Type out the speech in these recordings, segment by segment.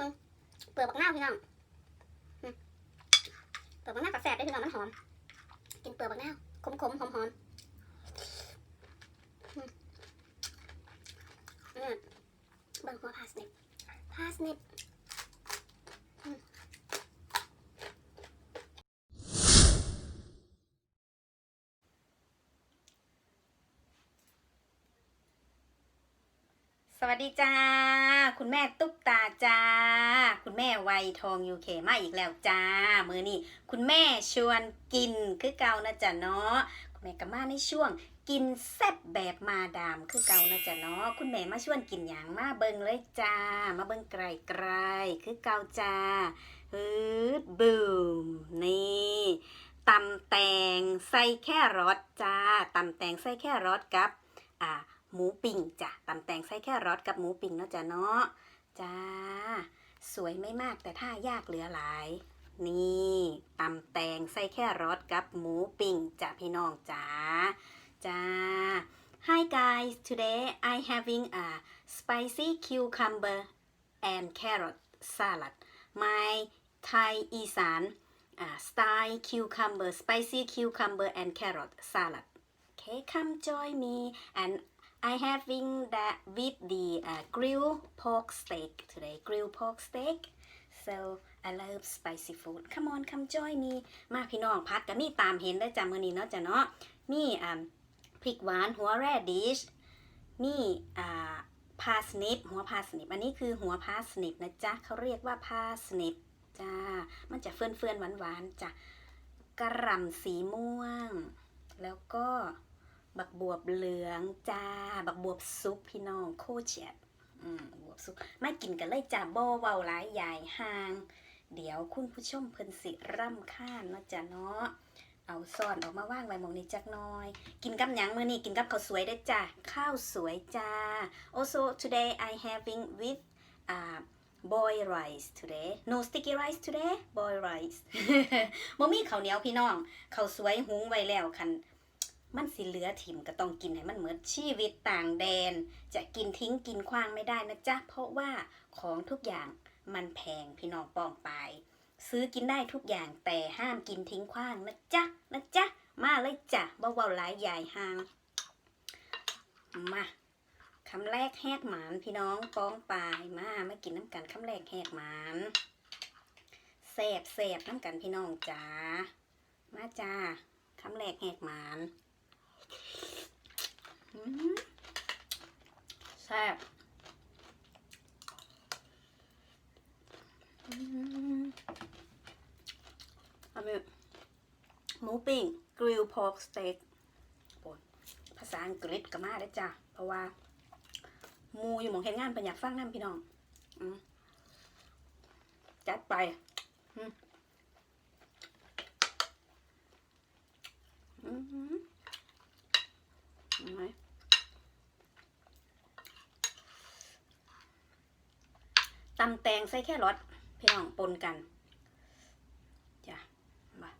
มึงเปลือกบักนาวพี่น้องเปลือกบักนาวกับแสบได้พี่น้องมันหอม กินเปลือกบักนาวขมหอมหอมอืมเบิ่งหัวพาสเนปพาสเนป วัสดีจ้า คุณแม่ตุ๊กตาจ้า คุณแม่ไวยทองยูเคมาอีกแล้วจ้า มือนี่คุณแม่ชวนกินคือเก่านะจ๊ะเนาะคุณแม่ก็มาในช่วง กินแซ่บแบบมาดามคือเก่านะจ๊ะเนาะคุณแม่มาชวนกินอย่างมาเบิงเลยจ้า มาเบิงไกลไกลคือเก่าจ้าฮึดบูมนี่ตำแตงใส่แค่รสจ้าตำแตงใส่แค่รสกับอ่า หมูปิ่งจ้ะตำแตงไส้แค่รสกับหมูปิ่งเนาะจ้ะเนาะจ้า สวยไม่มากแต่ถ้ายากเหลือหลาย นี่ตำแตงไส้แค่รสกับหมูปิ่งจ้ะพี่น้องจ้าจ้า Hi guys today I having a spicy cucumber and carrot salad my Thai อีสาน style cucumber spicy cucumber and carrot salad Okay, come join me and I having that with the uh, grilled pork steak today. Grilled pork steak. So I love spicy food. Come on, come join me. มาพี่น้องพัดกับมีตามเห็นได้จ้ะมื้อนี้เนาะจ้ะเนาะมีอ่าพริกหวานหัวแรดิชมีอ่าพาสนิปหัวพาสนิปอันนี้คือหัวพาสนิปนะจ๊ะเขาเรียกว่าพาสนิปจ้า มันจะเฟื่อนเฟื่อนหวานหวานๆจ้ะกระหล่ำสีม่วง แล้วก็ บักบวบเหลืองจ้า บักบวบซุปพี่น้องโคเชียบอืมบวบซุปไม่กินกันเลยจ้าโบเว้าหลายใหญ่ห่าง เดี๋ยวคุณผู้ชมเพิ่นสิร่ำค้านเนาะจ้ะเนาะเอาซ่อนออกมาว่างไว้หมองนี้จักน่อย กินกับหยังมื้อนี้กินกับข้าวสวยได้จ้าข้าวสวยจ้า also today I having with uh boiled rice today no sticky rice today boiled rice บ่มีข้าวเหนียวพี่น้องข้าวสวยหุงไว้แล้วคัน มันสิเหลือถิ่มก็ต้องกินให้มันเหมือนชีวิตต่างแดน จะกินทิ้งกินขว้างไม่ได้นะจ๊ะ เพราะว่าของทุกอย่างมันแพงพี่น้องปองไปซื้อกินได้ทุกอย่างแต่ห้ามกินทิ้งขว้างนะจ๊ะนะจ๊ะ มาเลยจ้ะเบาๆหลายใหญ่ห่าง มาคำแรกแหกหมานพี่น้องปองปายมามากินน้ำกันคำแรกแหกหมานแสบแสบน้ำกันพี่น้องจ้ามาจ้าคำแรกแหกหมาน แซ่บอืมอันนี้หมูปิ้งกริลพอกสเต็กภาษาอังกฤษก็มาได้จ้ะ เพราะว่ามูอยู่หมองเห็นงานเป็นอยากฟังน้ำพี่น้องอจัดไปอืมอืม ห็นไหมตำแตงใส่แค่รสพี่น้องปนกันจ้ะมา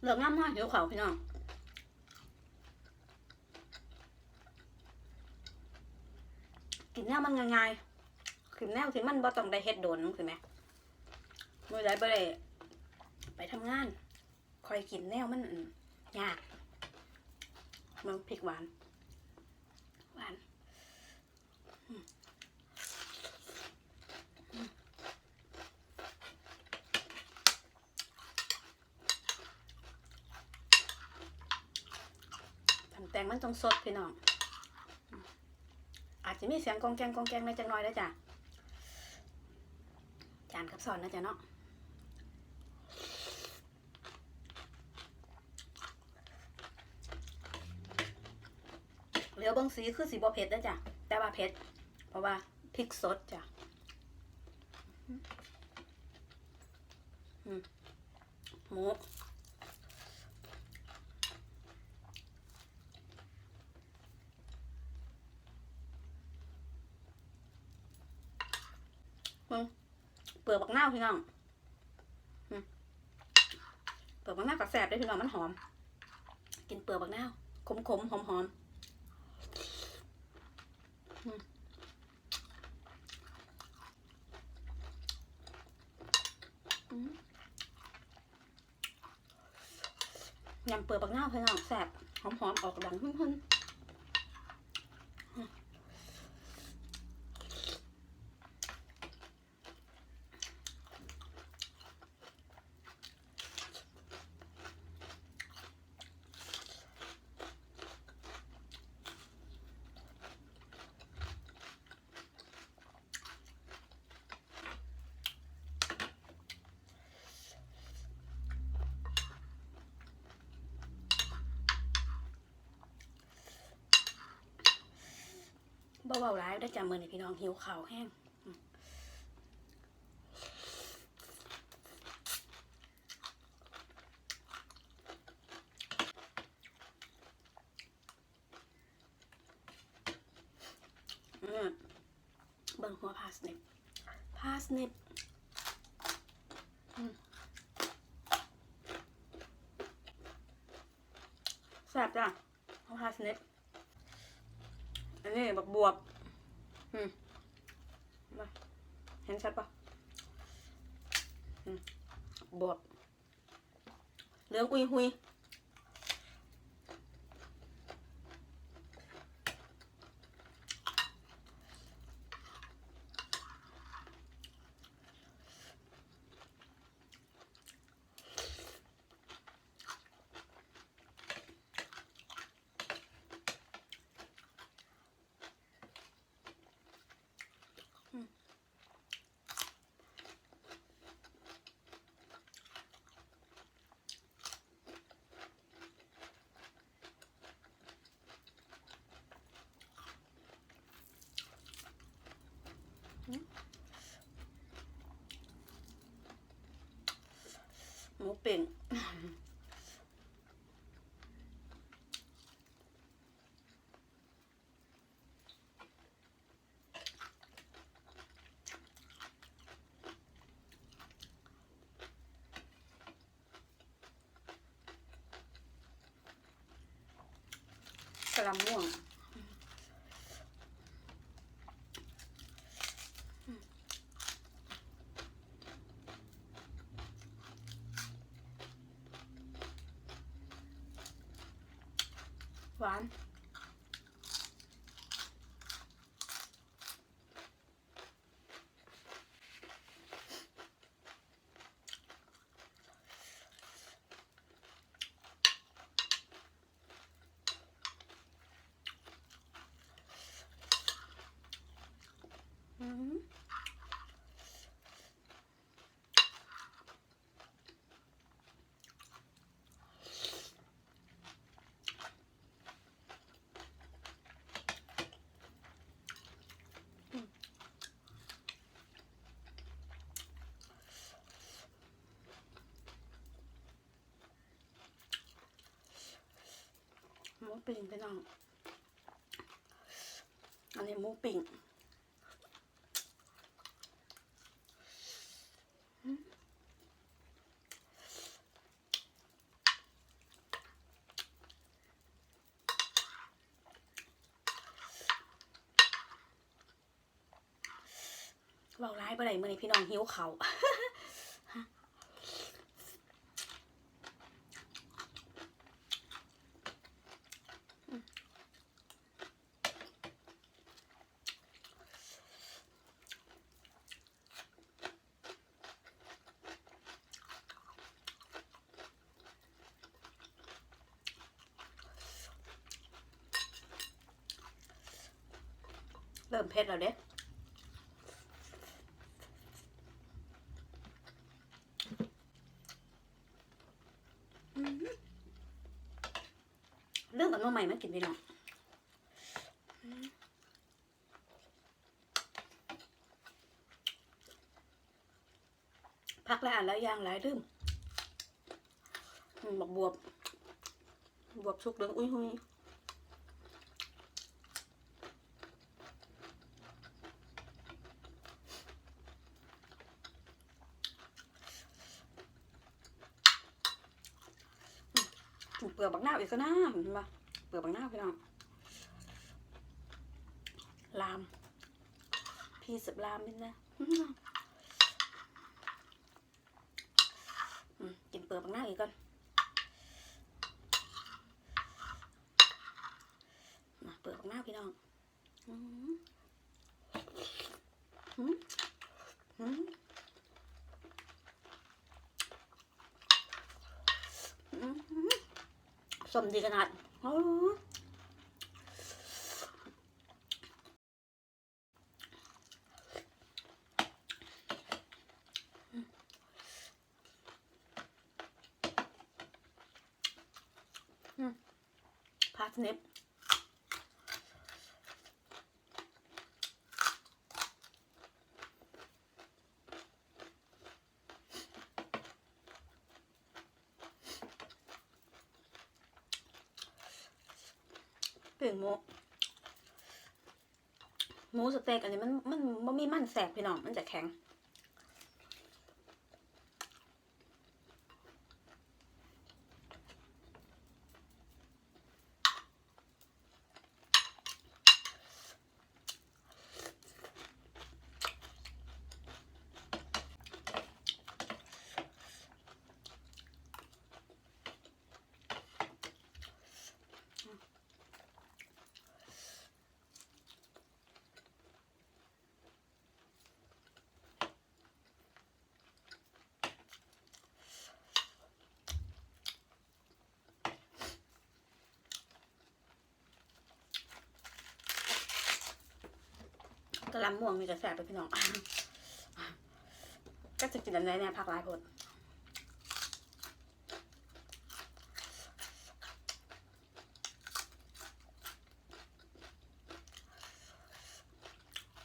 เหลืองง่ามมากหิวเขาวพี่น้องกินแนวมันง่ายๆกินแนวที่มันบ่ต้องได้เฮ็ดโดนคือไหม มื่อไรบ่ได้ไปทำงาน คอยกินแนวมันอยากมันพริกหวาน หวานทำแตงมันต้องสดพี่น้องอืมอาจจะมีเสียงกองแกงกองแกงในจังน้อยแล้วจ้ะ จานกับซอนนะจ๊ะเนาะเหลือบา งสีคือสีบอเผ็ดนะจ๊ะแต่ว่าเผ็ดเพราะว่าพริกสดจ้ะหมูเปลือกบักนาพี่น้องเปลือกบักนากับแสบได้พี่น้องมันหอม กินเปลือกบักนาขมขมๆหอมหอมอืมอืม ยำเปลือกบักนาเพี่น้องแซ่บหอมๆออกดังหึ่ง เบาร้ายได้อจำมือในพี่น้องหิวข่าวแห้งเบิ่งหัวพาสเน็ตพาสเน็ตอืมแซ่บจ้ะหัวพาสเน็ต อันนี้บักบวบอืมมาเห็นชัดปะบวบเหลืองอุยหุย หมูปิ่ง กระลำม่วง ห ปิ่งไปน้อง อันนี้หมูปิ่งเบาร้ายบ่ได้มื่อนี้พี่น้องหิวเขา ริ่มเผ็ดแล้วเด้อืมเรื่องกับน้องใหม่มากินไปหน่อยอืมพักแล้วอ่านแล้วยางหลายลืมอืมบอกบวบ บวบสุกเหลืองอุ้ยหุย อืมเปลือกบักหน้านาวอีกก็น่าเห็นปะเปลือกบางหน้าพี่น้องลาม พี่สับลามนิดนะกินเปลือกบางหน้าอีกก่อนมาเปลือกบักนาวพี่น้องอืมอืมอืมอืมส มดีขนาดโอ้พาสเนปเปลี่ยน หมูหมูสเต็กอันนี้มันมันมันมีมันแสบพี่น้องมันจะแข็ง ลำม่วงมีกระแสไปพี่น้องก็จะกินอะไรเนี่ยผักหลายผล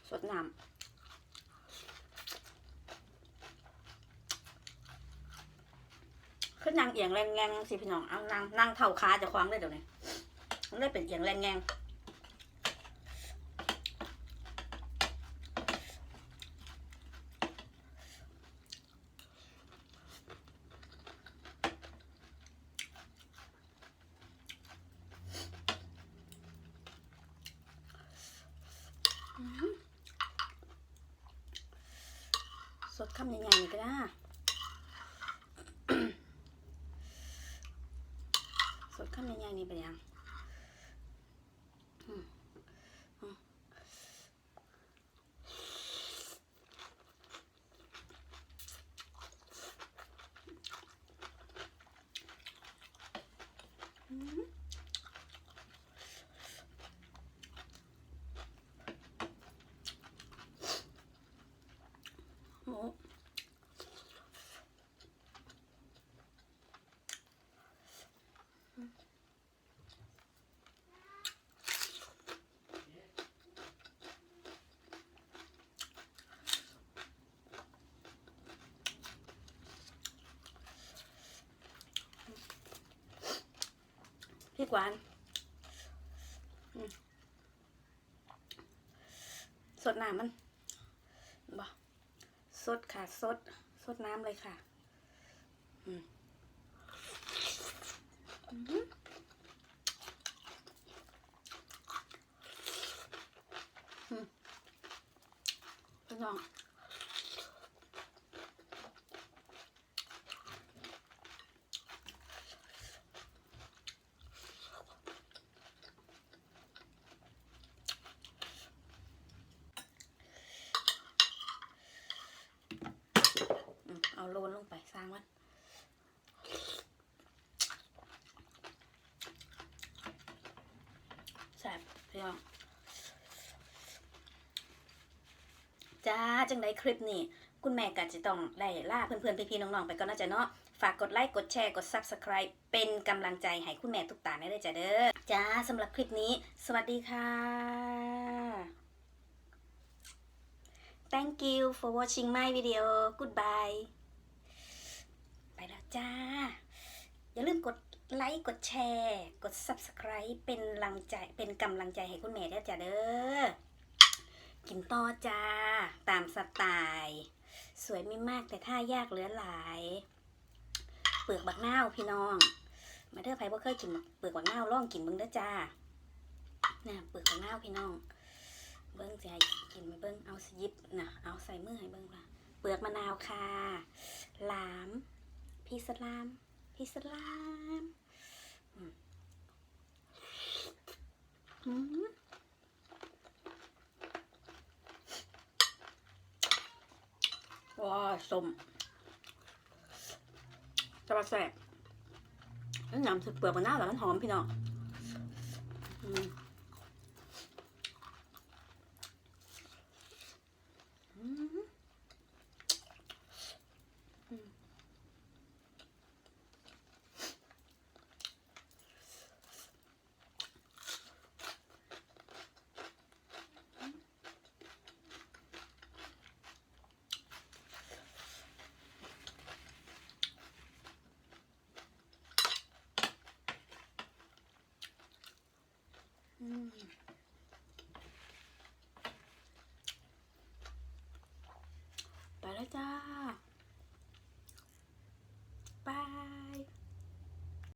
สดน้ำขึ้นนางเอียงแรงแงงสิพี่น้องเอานางนั่งเท่าขาจะคว้างได้เดี๋ยวนี้มันได้เป็นเอียงแรงแงง สดคำใหญ่ๆนี่ก็ได้ ข้างใหญ่ๆนี่เป็นยังอืมอืมอืมหมู พี่กวานอืมสดน้ำมันบ่สดค่ะ สด สดน้ำเลยค่ะอืมอืมอืมพี่น้องอืมเอา โรนลงไปสร้างมันแซ่บพี่น้องจ้า จังไดคลิปนี้ คุณแม่ก็จะต้องได้ล่าเพื่อนๆ พี่ๆ น้องๆ ไปก่อนนะจ๊ะเนาะ ฝากกดไลค์ กดแชร์ กด Subscribe เป็นกำลังใจให้คุณแม่ทุกตาได้เลยจ้ะเด้อ จ้าสำหรับคลิปนี้ สวัสดีค่ะ Thank you for watching my video goodbye จ้า อย่าลืมกดไลค์กดแชร์ กด subscribe เป็นลังใจเป็นกำลังใจให้คุณแม่ด้จ้าเด้อกินต่อจ้า ตามสไตล์สวยไม่มากแต่ท่ายากเหลือหลาย เปลือกบักนาวพี่น้อง มาเด้อไผ่บ่เคยกินเปลือกบักนาวล่องกินเบิ้งเด้อจ้าน่ะเปลือกบักนาวพี่น้อง เบิ้งให้กินไปเบิ้งเอาสยิบน่ะเอาใส่มือให้เบิ้งละเปลือกมะนาวค่ะหลาม อิสลาม อิสลามอืมว้าสมจะมาแสบน้ำสุดเปลือกมันน่าหรอมันหอมพี่น้องอ 嗯。